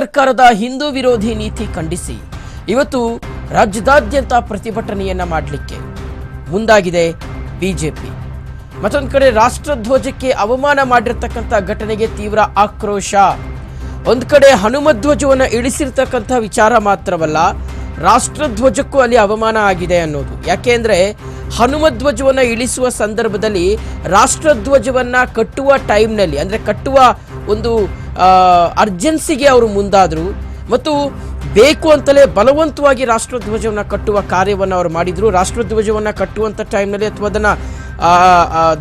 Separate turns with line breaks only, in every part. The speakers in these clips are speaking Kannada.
ಸರ್ಕಾರದ ಹಿಂದೂ ವಿರೋಧಿ ನೀತಿ ಖಂಡಿಸಿ. ಇವತ್ತು ರಾಜ್ಯದಾದ್ಯಂತ ಪ್ರತಿಭಟನೆಯನ್ನ ಮಾಡಲಿಕ್ಕೆ ಮುಂದಾಗಿದೆ ಬಿಜೆಪಿ. ಮತ್ತೊಂದು ಕಡೆ ರಾಷ್ಟ್ರಧ್ವಜಕ್ಕೆ ಅವಮಾನ ಮಾಡಿರ್ತಕ್ಕಂಥ ಘಟನೆಗೆ ತೀವ್ರ ಆಕ್ರೋಶ. ಒಂದು ಕಡೆ ಹನುಮಧ್ವಜವನ್ನು ಇಳಿಸಿರ್ತಕ್ಕಂಥ ವಿಚಾರ ಮಾತ್ರವಲ್ಲ, ರಾಷ್ಟ್ರಧ್ವಜಕ್ಕೂ ಅಲ್ಲಿ ಅವಮಾನ ಆಗಿದೆ ಅನ್ನೋದು. ಯಾಕೆಂದ್ರೆ ಹನುಮಧ್ವಜವನ್ನು ಇಳಿಸುವ ಸಂದರ್ಭದಲ್ಲಿ ರಾಷ್ಟ್ರಧ್ವಜವನ್ನ ಕಟ್ಟುವ ಟೈಮ್ನಲ್ಲಿ, ಅಂದ್ರೆ ಕಟ್ಟುವ ಒಂದು ಅರ್ಜೆನ್ಸಿಗೆ ಅವರು ಮುಂದಾದರು. ಮತ್ತು ಬೇಕು ಅಂತಲೇ ಬಲವಂತವಾಗಿ ರಾಷ್ಟ್ರಧ್ವಜವನ್ನು ಕಟ್ಟುವ ಕಾರ್ಯವನ್ನು ಅವರು ಮಾಡಿದರು. ರಾಷ್ಟ್ರಧ್ವಜವನ್ನು ಕಟ್ಟುವಂಥ ಟೈಮ್ನಲ್ಲಿ ಅಥವಾ ಅದನ್ನು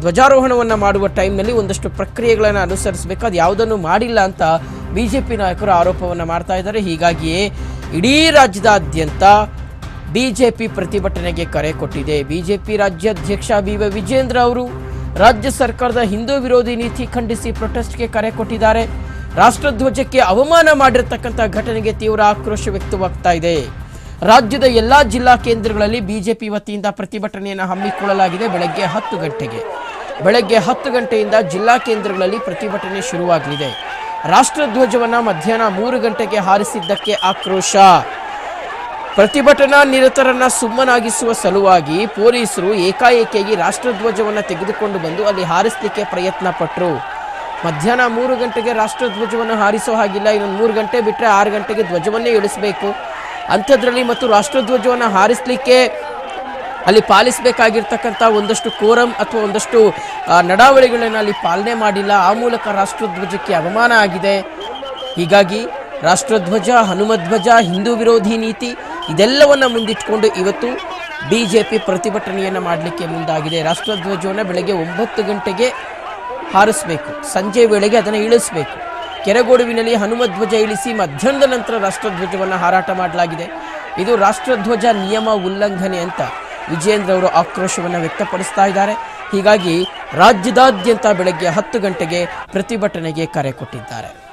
ಧ್ವಜಾರೋಹಣವನ್ನು ಮಾಡುವ ಟೈಮ್ನಲ್ಲಿ ಒಂದಷ್ಟು ಪ್ರಕ್ರಿಯೆಗಳನ್ನು ಅನುಸರಿಸಬೇಕು. ಅದು ಯಾವುದನ್ನು ಮಾಡಿಲ್ಲ ಅಂತ ಬಿ ಜೆ ಪಿ ನಾಯಕರು ಆರೋಪವನ್ನು ಮಾಡ್ತಾ ಇದ್ದಾರೆ. ಹೀಗಾಗಿಯೇ ಇಡೀ ರಾಜ್ಯದಾದ್ಯಂತ ಬಿ ಜೆ ಪಿ ಪ್ರತಿಭಟನೆಗೆ ಕರೆ ಕೊಟ್ಟಿದೆ. ಬಿ ಜೆ ಪಿ ರಾಜ್ಯಾಧ್ಯಕ್ಷ ಬಿ ವೈ ವಿಜೇಂದ್ರ ಅವರು ರಾಜ್ಯ ಸರ್ಕಾರದ ಹಿಂದೂ ವಿರೋಧಿ ನೀತಿ ಖಂಡಿಸಿ ಪ್ರೊಟೆಸ್ಟ್ಗೆ ಕರೆ ಕೊಟ್ಟಿದ್ದಾರೆ. ರಾಷ್ಟ್ರಧ್ವಜಕ್ಕೆ ಅವಮಾನ ಮಾಡಿರ್ತಕ್ಕಂಥ ಘಟನೆಗೆ ತೀವ್ರ ಆಕ್ರೋಶ ವ್ಯಕ್ತವಾಗ್ತಾ ಇದೆ. ರಾಜ್ಯದ ಎಲ್ಲಾ ಜಿಲ್ಲಾ ಕೇಂದ್ರಗಳಲ್ಲಿ ಬಿಜೆಪಿ ವತಿಯಿಂದ ಪ್ರತಿಭಟನೆಯನ್ನು ಹಮ್ಮಿಕೊಳ್ಳಲಾಗಿದೆ ಬೆಳಗ್ಗೆ ಹತ್ತು ಗಂಟೆಗೆ. ಬೆಳಗ್ಗೆ ಹತ್ತು ಗಂಟೆಯಿಂದ ಜಿಲ್ಲಾ ಕೇಂದ್ರಗಳಲ್ಲಿ ಪ್ರತಿಭಟನೆ ಶುರುವಾಗಲಿದೆ. ರಾಷ್ಟ್ರಧ್ವಜವನ್ನು ಮಧ್ಯಾಹ್ನ ಮೂರು ಗಂಟೆಗೆ ಹಾರಿಸಿದ್ದಕ್ಕೆ ಆಕ್ರೋಶ. ಪ್ರತಿಭಟನಾ ನಿರತರನ್ನ ಸುಮ್ಮನಾಗಿಸುವ ಸಲುವಾಗಿ ಪೊಲೀಸರು ಏಕಾಏಕಿಯಾಗಿ ರಾಷ್ಟ್ರಧ್ವಜವನ್ನು ತೆಗೆದುಕೊಂಡು ಬಂದು ಅಲ್ಲಿ ಹಾರಿಸಲಿಕ್ಕೆ ಪ್ರಯತ್ನ ಪಟ್ಟರು ಮಧ್ಯಾಹ್ನ ಮೂರು ಗಂಟೆಗೆ ರಾಷ್ಟ್ರಧ್ವಜವನ್ನು ಹಾರಿಸೋ ಹಾಗಿಲ್ಲ. ಇನ್ನೊಂದು ಮೂರು ಗಂಟೆ ಬಿಟ್ಟರೆ ಆರು ಗಂಟೆಗೆ ಧ್ವಜವನ್ನೇ ಇಳಿಸಬೇಕು. ಅಂಥದ್ರಲ್ಲಿ ಮತ್ತು ರಾಷ್ಟ್ರಧ್ವಜವನ್ನು ಹಾರಿಸಲಿಕ್ಕೆ ಅಲ್ಲಿ ಪಾಲಿಸಬೇಕಾಗಿರ್ತಕ್ಕಂಥ ಒಂದಷ್ಟು ಕೋರಂ ಅಥವಾ ಒಂದಷ್ಟು ನಡಾವಳಿಗಳನ್ನು ಅಲ್ಲಿ ಪಾಲನೆ ಮಾಡಿಲ್ಲ. ಆ ಮೂಲಕ ರಾಷ್ಟ್ರಧ್ವಜಕ್ಕೆ ಅವಮಾನ ಆಗಿದೆ. ಹೀಗಾಗಿ ರಾಷ್ಟ್ರಧ್ವಜ ಹನುಮಧ್ವಜ ಹಿಂದೂ ವಿರೋಧಿ ನೀತಿ ಇದೆಲ್ಲವನ್ನು ಮುಂದಿಟ್ಕೊಂಡು ಇವತ್ತು ಬಿಜೆಪಿ ಪ್ರತಿಭಟನೆಯನ್ನು ಮಾಡಲಿಕ್ಕೆ ಮುಂದಾಗಿದೆ. ರಾಷ್ಟ್ರಧ್ವಜವನ್ನು ಬೆಳಗ್ಗೆ ಒಂಬತ್ತು ಗಂಟೆಗೆ ಹಾರಿಸಬೇಕು. ಸಂಜೆ ವೇಳೆಗೆ ಅದನ್ನು ಇಳಿಸಬೇಕು. ಕೆರೆಗೋಡುವಿನಲ್ಲಿ ಹನುಮಧ್ವಜ ಇಳಿಸಿ ಮಧ್ಯಾಹ್ನದ ನಂತರ ರಾಷ್ಟ್ರಧ್ವಜವನ್ನು ಹಾರಾಟ ಮಾಡಲಾಗಿದೆ. ಇದು ರಾಷ್ಟ್ರಧ್ವಜ ನಿಯಮ ಉಲ್ಲಂಘನೆ ಅಂತ ವಿಜೇಂದ್ರ ಅವರು ಆಕ್ರೋಶವನ್ನು ವ್ಯಕ್ತಪಡಿಸ್ತಾ ಇದ್ದಾರೆ. ಹೀಗಾಗಿ ರಾಜ್ಯದಾದ್ಯಂತ ಬೆಳಗ್ಗೆ ಹತ್ತು ಗಂಟೆಗೆ ಪ್ರತಿಭಟನೆಗೆ ಕರೆ ಕೊಟ್ಟಿದ್ದಾರೆ.